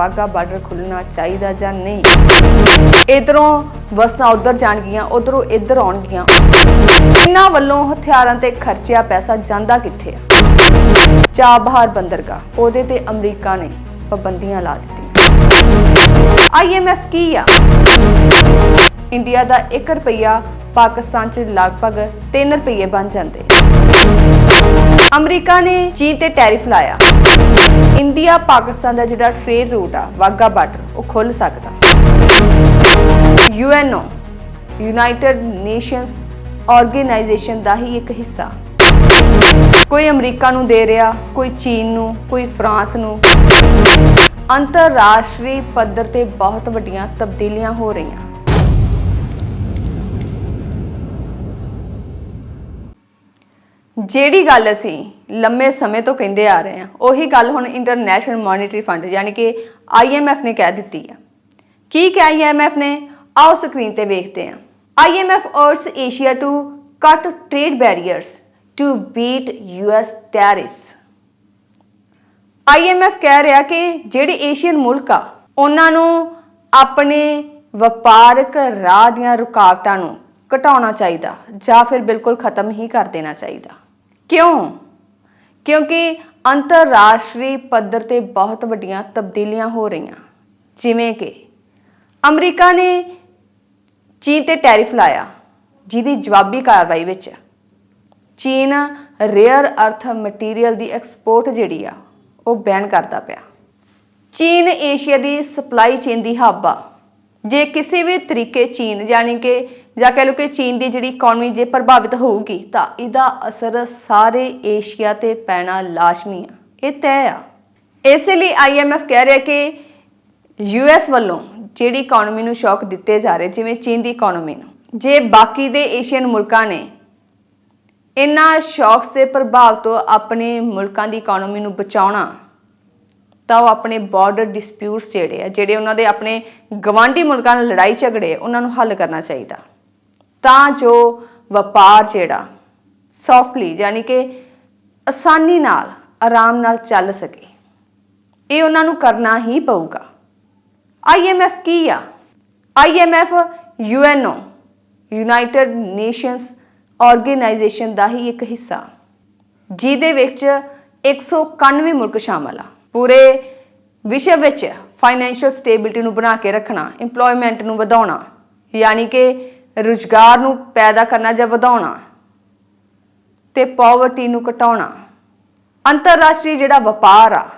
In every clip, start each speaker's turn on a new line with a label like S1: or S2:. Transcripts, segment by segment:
S1: Wagah border ਖੁੱਲਣਾ ਚਾਹੀਦਾ ਜਾਂ ਨਹੀਂ? ਇਧਰੋਂ ਬੱਸਾਂ ਉਧਰ ਜਾਣਗੀਆਂ, ਉਧਰੋਂ ਇੱਧਰ ਆਉਣਗੀਆਂ। ਇਹਨਾਂ ਵੱਲੋਂ ਹਥਿਆਰਾਂ ਤੇ ਖਰਚਿਆ ਪੈਸਾ ਜਾਂਦਾ ਕਿੱਥੇ ਆ? ਚਾਬਹਾਰ ਬੰਦਰਗਾ ਉਹਦੇ ਤੇ ਅਮਰੀਕਾ ਨੇ ਪਾਬੰਦੀਆਂ ਲਾ ਦਿੱਤੀਆਂ। ਆਈਐਮਐਫ ਕੀ ਆ? ਇੰਡੀਆ ਦਾ 1 ਰੁਪਿਆ ਪਾਕਿਸਤਾਨ 'ਚ ਲਗਭਗ 3 ਰੁਪਏ ਬਣ ਜਾਂਦੇ। ਅਮਰੀਕਾ ਨੇ ਚੀਨ ਤੇ ਟੈਰਿਫ ਲਾਇਆ। ਇੰਡੀਆ, ਪਾਕਿਸਤਾਨ ਦਾ ਜਿਹੜਾ ਟ੍ਰੇਡ ਰੂਟ ਆ ਵਾਗਾ ਬਾਰਡਰ ਉਹ ਖੁੱਲ ਸਕਦਾ। ਯੂਐਨਓ, ਯੂਨਾਈਟਿਡ ਨੇਸ਼ਨਸ ਆਰਗੇਨਾਈਜੇਸ਼ਨ ਦਾ ਹੀ ਇੱਕ ਹਿੱਸਾ। ਕੋਈ ਅਮਰੀਕਾ ਨੂੰ ਦੇ ਰਿਹਾ, ਕੋਈ ਚੀਨ ਨੂੰ, ਕੋਈ ਫਰਾਂਸ ਨੂੰ। ਅੰਤਰਰਾਸ਼ਟਰੀ ਪੱਧਰ ਤੇ ਬਹੁਤ ਵੱਡੀਆਂ ਤਬਦੀਲੀਆਂ ਹੋ ਰਹੀਆਂ। ਜਿਹੜੀ ਗੱਲ ਅਸੀਂ ਲੰਮੇ ਸਮੇਂ ਤੋਂ ਕਹਿੰਦੇ ਆ ਰਹੇ ਹਾਂ, ਉਹੀ ਗੱਲ ਹੁਣ ਇੰਟਰਨੈਸ਼ਨਲ ਮੋਨਿਟਰੀ ਫੰਡ ਯਾਨੀ ਕਿ IMF ਨੇ ਕਹਿ ਦਿੱਤੀ ਆ। ਕੀ ਕਿਹਾ IMF ਨੇ? ਆਓ ਸਕਰੀਨ ਤੇ ਵੇਖਦੇ ਹਾਂ। IMF urges Asia to cut trade barriers to beat US tariffs IMF ਕਹਿ ਰਿਹਾ ਕਿ ਜਿਹੜੇ ਏਸ਼ੀਅਨ ਮੁਲਕ ਆ, ਉਹਨਾਂ ਨੂੰ ਆਪਣੇ ਵਪਾਰਕ ਰਾਹ ਦੀਆਂ ਰੁਕਾਵਟਾਂ ਨੂੰ ਘਟਾਉਣਾ ਚਾਹੀਦਾ ਜਾਂ ਫਿਰ ਬਿਲਕੁਲ ਖਤਮ ਹੀ ਕਰ ਦੇਣਾ ਚਾਹੀਦਾ। ਕਿਉਂ? ਕਿਉਂਕਿ ਅੰਤਰਰਾਸ਼ਟਰੀ ਪੱਧਰ ਤੇ ਬਹੁਤ ਵੱਡੀਆਂ ਤਬਦੀਲੀਆਂ ਹੋ ਰਹੀਆਂ। ਜਿਵੇਂ ਕਿ ਅਮਰੀਕਾ ਨੇ ਚੀਨ ਤੇ ਟੈਰਿਫ ਲਾਇਆ, ਜਿਹਦੀ ਜਵਾਬੀ ਕਾਰਵਾਈ ਵਿੱਚ ਚੀਨ ਰੇਅਰ ਅਰਥ ਮਟੀਰੀਅਲ ਦੀ ਐਕਸਪੋਰਟ ਜਿਹੜੀ ਆ, ਉਹ ਬੈਨ ਕਰਦਾ ਪਿਆ। ਚੀਨ ਏਸ਼ੀਆ ਦੀ ਸਪਲਾਈ ਚੇਨ ਦੀ ਹੱਬ ਆ। ਜੇ ਕਿਸੇ ਵੀ ਤਰੀਕੇ ਚੀਨ ਯਾਨੀ ਕਿ ਜਾਂ ਕਹਿ ਲਓ ਕਿ ਚੀਨ ਦੀ ਜਿਹੜੀ ਇਕਨੋਮੀ ਜੇ ਪ੍ਰਭਾਵਿਤ ਹੋਊਗੀ ਤਾਂ ਇਹਦਾ ਅਸਰ ਸਾਰੇ ਏਸ਼ੀਆ ਤੇ ਪੈਣਾ ਲਾਜ਼ਮੀ ਆ। ਇਹ ਤੈਅ ਆ। ਇਸੇ ਲਈ ਆਈਐਮਐਫ ਕਹਿ ਰਿਹਾ ਕਿ ਯੂਐਸ ਵੱਲੋਂ ਜਿਹੜੀ ਇਕਨੋਮੀ ਨੂੰ ਸ਼ੌਕ ਦਿੱਤੇ ਜਾ ਰਹੇ ਜਿਵੇਂ ਚੀਨ ਦੀ ਇਕਨੋਮੀ ਨੂੰ ਜੇ ਬਾਕੀ ਦੇ ਏਸ਼ੀਅਨ ਮੁਲਕਾਂ ਨੇ ਇਨ੍ਹਾਂ ਸ਼ੌਕਸ ਦੇ ਪ੍ਰਭਾਵ ਤੋਂ ਆਪਣੇ ਮੁਲਕਾਂ ਦੀ ਇਕਨੋਮੀ ਨੂੰ ਬਚਾਉਣਾ ਤਾਂ ਉਹ ਆਪਣੇ ਬਾਰਡਰ ਡਿਸਪਿਊਟਸ ਜਿਹੜੇ ਆ ਜਿਹੜੇ ਉਹਨਾਂ ਦੇ ਆਪਣੇ ਗਵਾਂਢੀ ਮੁਲਕਾਂ ਨਾਲ ਲੜਾਈ ਝਗੜੇ ਆ, ਉਹਨਾਂ ਨੂੰ ਹੱਲ ਕਰਨਾ ਚਾਹੀਦਾ। ਤਾਂ ਜੋ ਵਪਾਰ ਜਿਹੜਾ ਸੌਫਟਲੀ ਯਾਨੀ ਕਿ ਆਸਾਨੀ ਨਾਲ, ਆਰਾਮ ਨਾਲ ਚੱਲ ਸਕੇ। ਇਹ ਉਹਨਾਂ ਨੂੰ ਕਰਨਾ ਹੀ ਪਊਗਾ। IMF ਕੀ ਆ? IMF UNO united nations organisation ਦਾ ਹੀ ਇੱਕ ਹਿੱਸਾ। ਜਿਹਦੇ ਵਿੱਚ 191 ਮੁਲਕ ਸ਼ਾਮਲ ਆ। ਪੂਰੇ ਵਿਸ਼ਵ ਵਿੱਚ ਫਾਈਨੈਂਸ਼ੀਅਲ ਸਟੇਬਿਲਿਟੀ ਨੂੰ ਬਣਾ ਕੇ ਰੱਖਣਾ, EMPLOYMENT ਨੂੰ ਵਧਾਉਣਾ, ਯਾਨੀ ਕਿ ਰੁਜ਼ਗਾਰ ਨੂੰ ਪੈਦਾ ਕਰਨਾ ਜਾਂ ਵਧਾਉਣਾ ਤੇ ਪਾਵਰਟੀ ਨੂੰ ਘਟਾਉਣਾ। ਅੰਤਰਰਾਸ਼ਟਰੀ ਜਿਹੜਾ ਵਪਾਰ ਆ,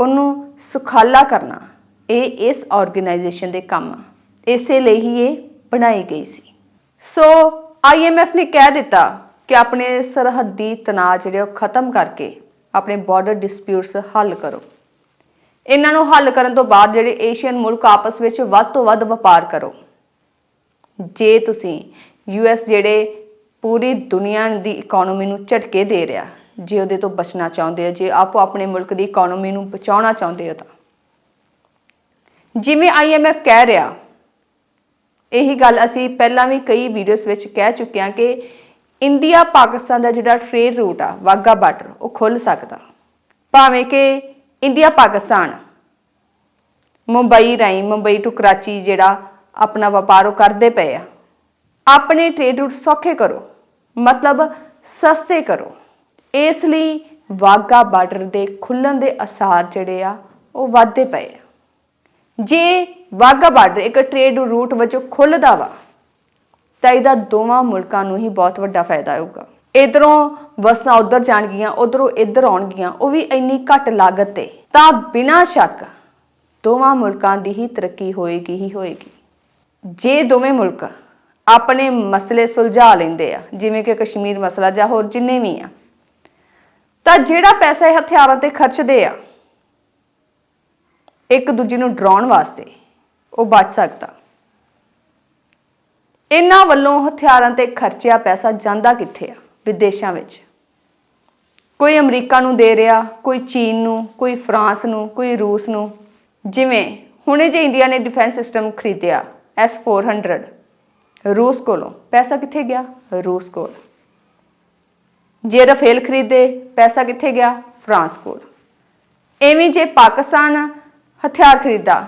S1: ਉਹਨੂੰ ਸੁਖਾਲਾ ਕਰਨਾ, ਇਹ ਇਸ ਆਰਗੇਨਾਈਜੇਸ਼ਨ ਦੇ ਕੰਮ ਆ। ਇਸੇ ਲਈ ਹੀ ਇਹ ਬਣਾਈ ਗਈ ਸੀ। ਸੋ ਆਈਐਮਐਫ ਨੇ ਕਹਿ ਦਿੱਤਾ ਕਿ ਆਪਣੇ ਸਰਹੱਦੀ ਤਣਾਅ ਜਿਹੜੇ ਉਹ ਖਤਮ ਕਰਕੇ ਆਪਣੇ ਬਾਰਡਰ ਡਿਸਪਿਊਟਸ ਹੱਲ ਕਰੋ। ਇਹਨਾਂ ਨੂੰ ਹੱਲ ਕਰਨ ਤੋਂ ਬਾਅਦ ਜਿਹੜੇ ਏਸ਼ੀਅਨ ਮੁਲਕ ਆਪਸ ਵਿੱਚ ਵੱਧ ਤੋਂ ਵੱਧ ਵਪਾਰ ਕਰੋ। ਜੇ ਤੁਸੀਂ ਯੂਐਸ ਜਿਹੜੇ ਪੂਰੀ ਦੁਨੀਆ ਦੀ ਇਕਨੋਮੀ ਨੂੰ ਝਟਕੇ ਦੇ ਰਿਹਾ, ਜੇ ਉਹਦੇ ਤੋਂ ਬਚਣਾ ਚਾਹੁੰਦੇ ਹੋ, ਜੇ ਆਪੋ ਆਪਣੇ ਮੁਲਕ ਦੀ ਇਕਨੋਮੀ ਨੂੰ ਬਚਾਉਣਾ ਚਾਹੁੰਦੇ ਹੋ ਤਾਂ। ਜਿਵੇਂ ਆਈਐਮਐਫ ਕਹਿ ਰਿਹਾ, ਇਹੀ ਗੱਲ ਅਸੀਂ ਪਹਿਲਾਂ ਵੀ ਕਈ ਵੀਡੀਓਜ਼ ਵਿੱਚ ਕਹਿ ਚੁੱਕੇ ਹਾਂ ਕਿ ਇੰਡੀਆ ਪਾਕਿਸਤਾਨ ਦਾ ਜਿਹੜਾ ਟ੍ਰੇਡ ਰੂਟ ਆ ਵਾਗਾ ਬਾਰਡਰ ਉਹ ਖੁੱਲ ਸਕਦਾ। ਭਾਵੇਂ ਕਿ ਇੰਡੀਆ ਪਾਕਿਸਤਾਨ, ਮੁੰਬਈ ਰਾਹੀਂ, ਮੁੰਬਈ ਟੂ ਕਰਾਚੀ ਜਿਹੜਾ ਆਪਣਾ ਵਪਾਰ ਉਹ ਕਰਦੇ ਪਏ ਆ। ਆਪਣੇ ਟ੍ਰੇਡ ਰੂਟ ਸੌਖੇ ਕਰੋ, ਮਤਲਬ ਸਸਤੇ ਕਰੋ। ਇਸ ਲਈ ਵਾਗਾ ਬਾਰਡਰ ਦੇ ਖੁੱਲਣ ਦੇ ਅਸਾਰ ਜਿਹੜੇ ਆ, ਉਹ ਵੱਧਦੇ ਪਏ ਆ। ਜੇ ਵਾਗਾ ਬਾਰਡਰ ਇੱਕ ਟ੍ਰੇਡ ਰੂਟ ਵਜੋਂ ਖੁੱਲਦਾ ਵਾ, ਤਾਂ ਇਹਦਾ ਦੋਵਾਂ ਮੁਲਕਾਂ ਨੂੰ ਹੀ ਬਹੁਤ ਵੱਡਾ ਫਾਇਦਾ ਹੋਊਗਾ। ਇਧਰੋਂ ਬੱਸਾਂ ਉਧਰ ਜਾਣਗੀਆਂ, ਉਧਰੋਂ ਇੱਧਰ ਆਉਣਗੀਆਂ, ਉਹ ਵੀ ਇੰਨੀ ਘੱਟ ਲਾਗਤ ਤੇ। ਤਾਂ ਬਿਨਾਂ ਸ਼ੱਕ ਦੋਵਾਂ ਮੁਲਕਾਂ ਦੀ ਹੀ ਤਰੱਕੀ ਹੋਏਗੀ ਹੀ ਹੋਏਗੀ। ਜੇ ਦੋਵੇਂ ਮੁਲਕ ਆਪਣੇ ਮਸਲੇ ਸੁਲਝਾ ਲੈਂਦੇ ਆ, ਜਿਵੇਂ ਕਿ ਕਸ਼ਮੀਰ ਮਸਲਾ ਜਾਂ ਹੋਰ ਜਿੰਨੇ ਵੀ ਆ, ਤਾਂ ਜਿਹੜਾ ਪੈਸਾ ਇਹ ਹਥਿਆਰਾਂ ਤੇ ਖਰਚਦੇ ਆ, ਇੱਕ ਦੂਜੇ ਨੂੰ ਡਰਾਉਣ ਵਾਸਤੇ ਉਹ ਬਚ ਸਕਦਾ। ਇਹਨਾਂ ਵੱਲੋਂ ਹਥਿਆਰਾਂ ਤੇ ਖਰਚਿਆ ਪੈਸਾ ਜਾਂਦਾ ਕਿੱਥੇ ਆ? ਵਿਦੇਸ਼ਾਂ ਵਿੱਚ। ਕੋਈ ਅਮਰੀਕਾ ਨੂੰ ਦੇ ਰਿਹਾ, ਕੋਈ ਚੀਨ ਨੂੰ, ਕੋਈ ਫਰਾਂਸ ਨੂੰ, ਕੋਈ ਰੂਸ ਨੂੰ, ਜਿਵੇਂ ਹੁਣੇ ਜੇ ਇੰਡੀਆ ਨੇ ਡਿਫੈਂਸ ਸਿਸਟਮ ਖਰੀਦਿਆ S400 ਰੂਸ ਕੋਲੋਂ ਪੈਸਾ ਕਿੱਥੇ ਗਿਆ? ਰੂਸ ਕੋਲ। ਜੇ ਰਫੇਲ ਖਰੀਦੇ, ਪੈਸਾ ਕਿੱਥੇ ਗਿਆ? ਫਰਾਂਸ ਕੋਲ। ਐਵੇਂ ਜੇ ਪਾਕਿਸਤਾਨ ਹਥਿਆਰ ਖਰੀਦਾ,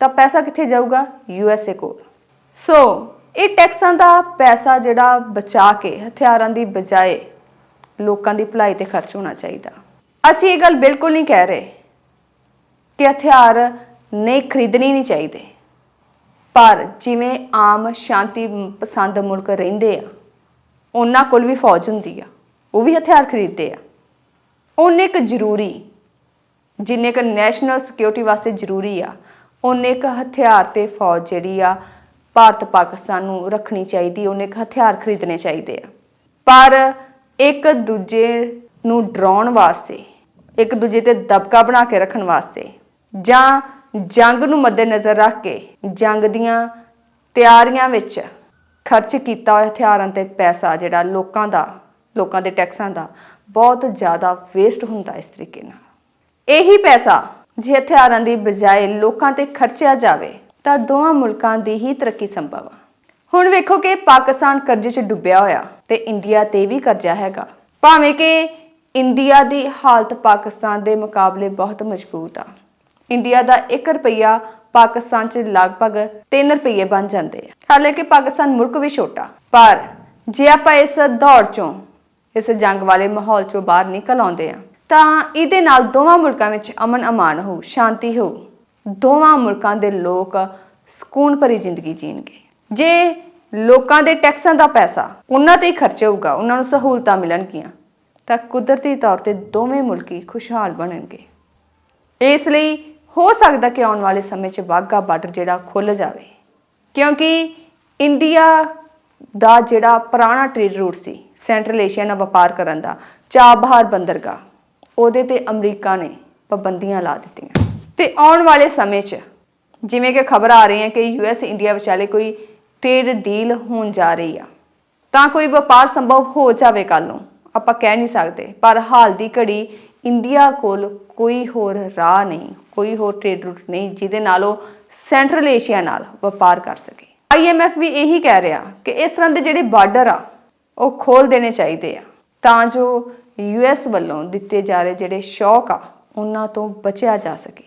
S1: ਤਾਂ ਪੈਸਾ ਕਿੱਥੇ ਜਾਊਗਾ? ਯੂਐਸਏ ਕੋਲ। ਸੋ ਇਹ ਟੈਕਸਾਂ ਦਾ ਪੈਸਾ ਜਿਹੜਾ ਬਚਾ ਕੇ ਹਥਿਆਰਾਂ ਦੀ ਬਜਾਏ ਲੋਕਾਂ ਦੀ ਭਲਾਈ ਤੇ ਖਰਚ ਹੋਣਾ ਚਾਹੀਦਾ। ਅਸੀਂ ਇਹ ਗੱਲ ਬਿਲਕੁਲ ਨਹੀਂ ਕਹਿ ਰਹੇ ਕਿ ਹਥਿਆਰ ਨਹੀਂ ਖਰੀਦਣੇ ਨਹੀਂ ਚਾਹੀਦੇ। ਪਰ ਜਿਵੇਂ ਆਮ ਸ਼ਾਂਤੀ ਪਸੰਦ ਮੁਲਕ ਰਹਿੰਦੇ ਆ, ਉਹਨਾਂ ਕੋਲ ਵੀ ਫੌਜ ਹੁੰਦੀ ਆ, ਉਹ ਵੀ ਹਥਿਆਰ ਖਰੀਦਦੇ ਆ। ਉਹਨੇ ਕੁ ਜ਼ਰੂਰੀ, ਜਿੰਨੇ ਕੁ ਨੈਸ਼ਨਲ ਸਿਕਿਉਰਿਟੀ ਵਾਸਤੇ ਜ਼ਰੂਰੀ ਆ, ਉਹਨੇ ਕੁ ਹਥਿਆਰ ਤੇ ਫੌਜ ਜਿਹੜੀ ਆ, ਭਾਰਤ ਪਾਕਿਸਤਾਨ ਨੂੰ ਰੱਖਣੀ ਚਾਹੀਦੀ, ਉਹਨੇ ਕੁ ਹਥਿਆਰ ਖਰੀਦਣੇ ਚਾਹੀਦੇ ਆ। ਪਰ ਇੱਕ ਦੂਜੇ ਨੂੰ ਡਰਾਉਣ ਵਾਸਤੇ, ਇੱਕ ਦੂਜੇ ਤੇ ਦਬਕਾ ਬਣਾ ਕੇ ਰੱਖਣ ਵਾਸਤੇ ਜਾਂ ਜੰਗ ਨੂੰ ਮੱਦੇਨਜ਼ਰ ਰੱਖ ਕੇ ਜੰਗ ਦੀਆਂ ਤਿਆਰੀਆਂ ਵਿੱਚ ਖਰਚ ਕੀਤਾ ਹੋਇਆ ਹਥਿਆਰਾਂ ਤੇ ਪੈਸਾ ਜਿਹੜਾ ਲੋਕਾਂ ਦਾ, ਲੋਕਾਂ ਦੇ ਟੈਕਸਾਂ ਦਾ ਬਹੁਤ ਜ਼ਿਆਦਾ ਵੇਸਟ ਹੁੰਦਾ ਇਸ ਤਰੀਕੇ ਨਾਲ। ਇਹੀ ਪੈਸਾ ਜੇ ਹਥਿਆਰਾਂ ਦੀ ਬਜਾਏ ਲੋਕਾਂ ਤੇ ਖਰਚਿਆ ਜਾਵੇ, ਤਾਂ ਦੋਵਾਂ ਮੁਲਕਾਂ ਦੀ ਹੀ ਤਰੱਕੀ ਸੰਭਵ ਆ। ਹੁਣ ਵੇਖੋ ਕਿ ਪਾਕਿਸਤਾਨ ਕਰਜ਼ੇ 'ਚ ਡੁੱਬਿਆ ਹੋਇਆ ਤੇ ਇੰਡੀਆ ਤੇ ਵੀ ਕਰਜ਼ਾ ਹੈਗਾ। ਭਾਵੇਂ ਕਿ ਇੰਡੀਆ ਦੀ ਹਾਲਤ ਪਾਕਿਸਤਾਨ ਦੇ ਮੁਕਾਬਲੇ ਬਹੁਤ ਮਜ਼ਬੂਤ ਆ। ਇੰਡੀਆ ਦਾ 1 ਰੁਪਈਆ ਪਾਕਿਸਤਾਨ 'ਚ ਲਗਭਗ 3 ਰੁਪਈਏ ਬਣ ਜਾਂਦੇ ਆ। ਹਾਲਾਂਕਿ ਪਾਕਿਸਤਾਨ ਮੁਲਕ ਵੀ ਛੋਟਾ। ਪਰ ਜੇ ਆਪਾਂ ਇਸ ਦੌੜ 'ਚੋਂ, ਇਸ ਜੰਗ ਵਾਲੇ ਮਾਹੌਲ 'ਚੋਂ ਬਾਹਰ ਨਿਕਲ ਆਉਂਦੇ ਆ, ਤਾਂ ਇਹਦੇ ਨਾਲ ਦੋਵਾਂ ਮੁਲਕਾਂ ਵਿੱਚ ਅਮਨ ਅਮਾਨ ਹੋ, ਸ਼ਾਂਤੀ ਹੋਊ ਦੋਵਾਂ ਮੁਲਕਾਂ ਦੇ ਲੋਕ ਸਕੂਨ ਭਰੀ ਜ਼ਿੰਦਗੀ ਜੀਣਗੇ। ਜੇ ਲੋਕਾਂ ਦੇ ਟੈਕਸਾਂ ਦਾ ਪੈਸਾ ਉਹਨਾਂ ਤੇ ਹੀ ਖਰਚ ਹੋਊਗਾ, ਉਹਨਾਂ ਨੂੰ ਸਹੂਲਤਾਂ ਮਿਲਣਗੀਆਂ, ਤਾਂ ਕੁਦਰਤੀ ਤੌਰ ਤੇ ਦੋਵੇਂ ਮੁਲਕੀ ਖੁਸ਼ਹਾਲ ਬਣਨਗੇ। ਇਸ ਲਈ ਹੋ ਸਕਦਾ ਕਿ ਆਉਣ ਵਾਲੇ ਸਮੇਂ 'ਚ ਵਾਘਾ ਬਾਰਡਰ ਜਿਹੜਾ ਖੁੱਲ ਜਾਵੇ। ਕਿਉਂਕਿ ਇੰਡੀਆ ਦਾ ਜਿਹੜਾ ਪੁਰਾਣਾ ਟ੍ਰੇਡ ਰੂਟ ਸੀ ਸੈਂਟਰਲ ਏਸ਼ੀਆ ਨਾਲ ਵਪਾਰ ਕਰਨ ਦਾ, ਚਾਬਹਾਰ ਬੰਦਰਗਾਹ, ਉਹਦੇ ਤੇ ਅਮਰੀਕਾ ਨੇ ਪਾਬੰਦੀਆਂ ਲਾ ਦਿੱਤੀਆਂ। ਤੇ ਆਉਣ ਵਾਲੇ ਸਮੇਂ 'ਚ ਜਿਵੇਂ ਕਿ ਖਬਰ ਆ ਰਹੀ ਹੈ ਕਿ ਯੂਐਸ ਇੰਡੀਆ ਵਿਚਾਲੇ ਕੋਈ ਟ੍ਰੇਡ ਡੀਲ ਹੋਣ ਜਾ ਰਹੀ ਆ, ਤਾਂ ਕੋਈ ਵਪਾਰ ਸੰਭਵ ਹੋ ਜਾਵੇ ਕੱਲ ਨੂੰ, ਆਪਾਂ ਕਹਿ ਨਹੀਂ ਸਕਦੇ, ਪਰ ਹਾਲ ਦੀ ਘੜੀ ਇੰਡੀਆ ਕੋਲ ਕੋਈ ਹੋਰ ਰਾਹ ਨਹੀਂ ਕੋਈ ਹੋਰ ਟ੍ਰੇਡ ਰੂਟ ਨਹੀਂ ਜਿਹਦੇ ਨਾਲ ਉਹ ਸੈਂਟਰਲ ਏਸ਼ੀਆ ਨਾਲ ਵਪਾਰ ਕਰ ਸਕੇ। ਆਈਐਮਐਫ ਵੀ ਇਹੀ ਕਹਿ ਰਿਹਾ ਕਿ ਇਸ ਤਰ੍ਹਾਂ ਦੇ ਜਿਹੜੇ ਬਾਰਡਰ ਆ, ਉਹ ਖੋਲ ਦੇਣੇ ਚਾਹੀਦੇ ਆ। ਤਾਂ ਜੋ ਯੂਐਸ ਵੱਲੋਂ ਦਿੱਤੇ ਜਾ ਰਹੇ ਜਿਹੜੇ ਸ਼ੌਕ ਆ, ਉਹਨਾਂ ਤੋਂ ਬਚਿਆ ਜਾ ਸਕੇ।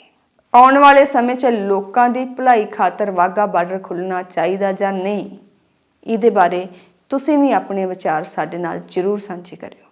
S1: ਆਉਣ ਵਾਲੇ ਸਮੇਂ 'ਚ ਲੋਕਾਂ ਦੀ ਭਲਾਈ ਖਾਤਰ ਵਾਗਾ ਬਾਰਡਰ ਖੁੱਲਣਾ ਚਾਹੀਦਾ ਜਾਂ ਨਹੀਂ, ਇਹਦੇ ਬਾਰੇ ਤੁਸੀਂ ਵੀ ਆਪਣੇ ਵਿਚਾਰ ਸਾਡੇ ਨਾਲ ਜਰੂਰ ਸਾਂਝੇ ਕਰਿਓ।